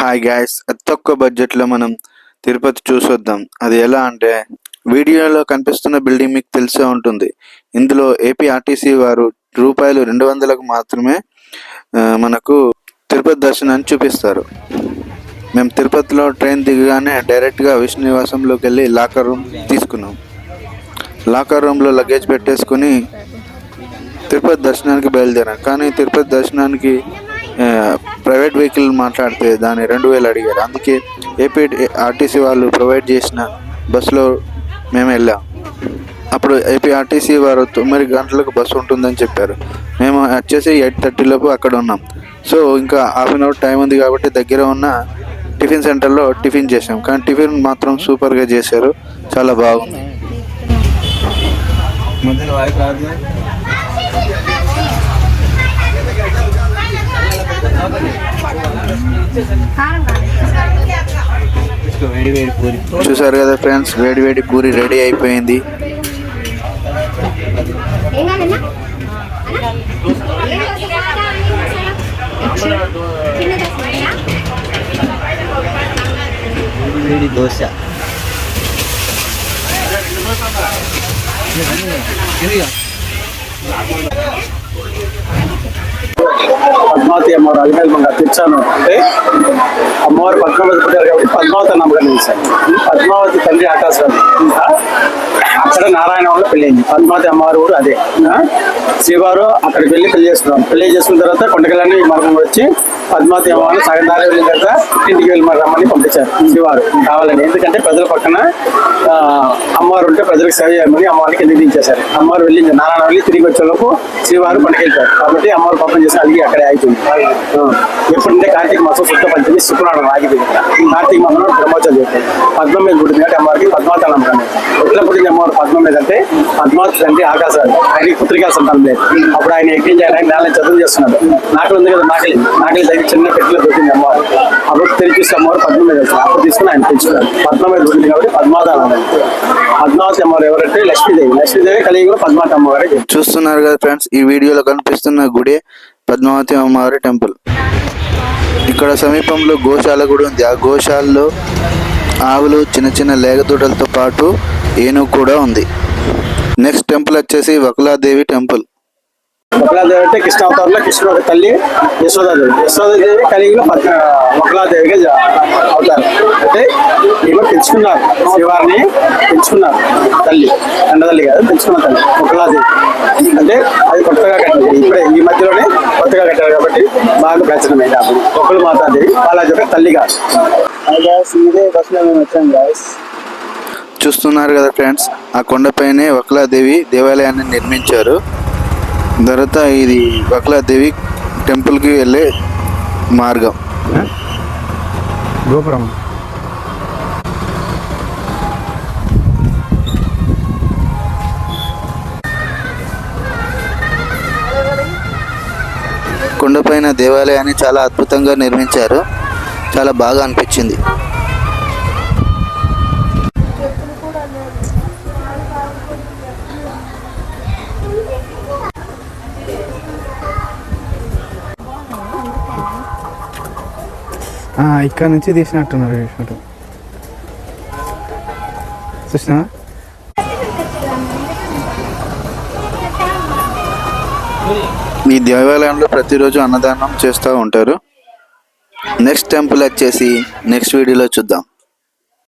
Hi gas అతి తక్కువ బడ్జెట్లో మనం తిరుపతి చూసొద్దాం. అది ఎలా అంటే వీడియోలో కనిపిస్తున్న బిల్డింగ్ మీకు తెలిసే ఉంటుంది. ఇందులో ఏపీఆర్టీసీ వారు రూపాయలు రెండు వందలకు మాత్రమే మనకు తిరుపతి దర్శనాన్ని చూపిస్తారు. మేము తిరుపతిలో ట్రైన్ దిగగానే డైరెక్ట్గా విష్ణు నివాసంలోకి వెళ్ళి లాకర్ రూమ్ తీసుకున్నాం. లాకర్ రూమ్లో లగేజ్ పెట్టేసుకుని తిరుపతి దర్శనానికి బయలుదేరాం. కానీ తిరుపతి దర్శనానికి ప్రైవేట్ వెహికల్ మాట్లాడితే దాన్ని రెండు వేలు అడిగారు. అందుకే ఏపీ ఆర్టీసీ వాళ్ళు ప్రొవైడ్ చేసిన బస్సులో మేము వెళ్ళాం. అప్పుడు ఏపీ ఆర్టీసీ వారు తొమ్మిది గంటలకు బస్సు ఉంటుందని చెప్పారు. మేము వచ్చేసి ఎయిట్ థర్టీ లోపు అక్కడ ఉన్నాం. సో ఇంకా హాఫ్ అన్ అవర్ టైం ఉంది కాబట్టి దగ్గర ఉన్న టిఫిన్ సెంటర్లో టిఫిన్ చేసాం కానీ టిఫిన్ మాత్రం సూపర్గా చేశారు. చాలా బాగుంది మధ్యలో వాయిస్ రాదు వేడి వేడి పూరి చూసారు కదా ఫ్రెండ్స్ వేడి వేడి పూరి రెడీ అయిపోయింది. దోశ వేడి దోశ పద్మావతి అమ్మవారు అలిమేలు మంగ తెచ్చాను అంటే అమ్మవారు పద్మావతి పుట్టారు కాబట్టి పద్మావతి అని నమ్మకం చేశాను పద్మావతి తండ్రి ఆకాశం ఇంకా అక్కడ నారాయణ వల్ల పెళ్ళైంది. పద్మావతి అమ్మవారు కూడా అదే. శ్రీవారు అక్కడికి వెళ్ళి పెళ్ళి చేసుకున్నాం. పెళ్ళి చేసుకున్న తర్వాత కొండకల్లాన్ని మార్గం వచ్చి పద్మావతి అమ్మవారిని సగం దారి వెళ్ళిన తర్వాత ఇంటికి వెళ్ళి రమ్మని పంపించారు. శ్రీవారు కావాలని. ఎందుకంటే ప్రజల పక్కన అమ్మవారు ఉంటే ప్రజలకు సేవ చేయమని అమ్మవారికి నిధించేశారు అమ్మవారు వెళ్ళింది నారాయణ వెళ్ళి తిరిగి వచ్చేలోపు శ్రీవారు పనికెళ్తారు కాబట్టి అమ్మవారు పాపం చేసి అడిగి అక్కడే అయిపోయింది ఎప్పుడంటే కార్తీక మాసం శుద్ధ పంచమి శుక్రవారం ఆగిపోయింది కార్తీక మాసం బ్రహ్మోత్సవం చేస్తారు. పద్మం మీద పుట్టింది కాబట్టి అమ్మవారికి పద్మావతి అని నమ్మకం ఎట్లా పుట్టింది అమ్మవారు పద్మం మీద అంటే పద్మావతి అంటే ఆకాశాలు. ఆయనకి పుత్రికా సంతానం లేదు. అప్పుడు ఆయన యజ్ఞం చేయాలి? ఆయన నేలని చదువు చేస్తున్నాడు. నాకలి ఉంది కదా నాకలి. నాకలి చిన్న పెట్టిలో పెట్టింది అమ్మవారు అప్పుడు తిరిగి అమ్మవారు పద్మం మీద అప్పుడు తీసుకుని ఆయన పెంచుతారు పద్మం మీద పుట్టింది కాబట్టి పద్మాదాన పద్మావతి అమ్మవారు ఎవరంటే లక్ష్మీదేవి. లక్ష్మీదేవి కలిగి కూడా పద్మావతి అమ్మవారే చూస్తున్నారు కదా ఫ్రెండ్స్ ఈ వీడియోలో కనిపిస్తున్న గుడి పద్మావతి అమ్మవారి టెంపుల్ ఇక్కడ సమీపంలో గోశాల కూడా ఉంది. ఆ గోశాలలో ఆవులు చిన్న చిన్న లేగదూడలతో పాటు ఏనుగు కూడా ఉంది. నెక్స్ట్ టెంపుల్ వచ్చేసి వకులాదేవి టెంపుల్ వకులాదేవి అంటే కృష్ణావతారంలో కృష్ణుడు తల్లి యశోదాదేవి. యశోదాదేవి కలిగిన జ- అవుతారు. అంటే ఈమె పెంచుకున్నారు. శ్రీవారిని పెంచుకున్నారు. తల్లి తల్లి కాదు పెంచుకున్న తల్లి వకులాదేవి అంటే అది కొత్తగా కట్టింది. ఇప్పుడే ఈ మధ్యలోనే కొత్తగా కట్టారు కాబట్టి బాగా అప్పుడు ఒకళ్ళు మాతాదేవి బాలాజీ తల్లి కాదు. ఇదే బస్సులో మేము వచ్చాం గాయస్ చూస్తున్నారు కదా ఫ్రెండ్స్ ఆ కొండపైనే వకులాదేవి దేవాలయాన్ని నిర్మించారు. తర్వాత ఇది వకులాదేవి టెంపుల్కి వెళ్ళే మార్గం. గోపురం. కొండపైన దేవాలయాన్ని చాలా అద్భుతంగా నిర్మించారు. చాలా బాగా అనిపించింది. ఇక్కడ నుంచి తీసినట్టున్నారు చూసినట్టు చూసినా? ఈ దేవాలయంలో ప్రతిరోజు అన్నదానం చేస్తూ ఉంటారు. నెక్స్ట్ టెంపుల్ వచ్చేసి నెక్స్ట్ వీడియోలో చూద్దాం.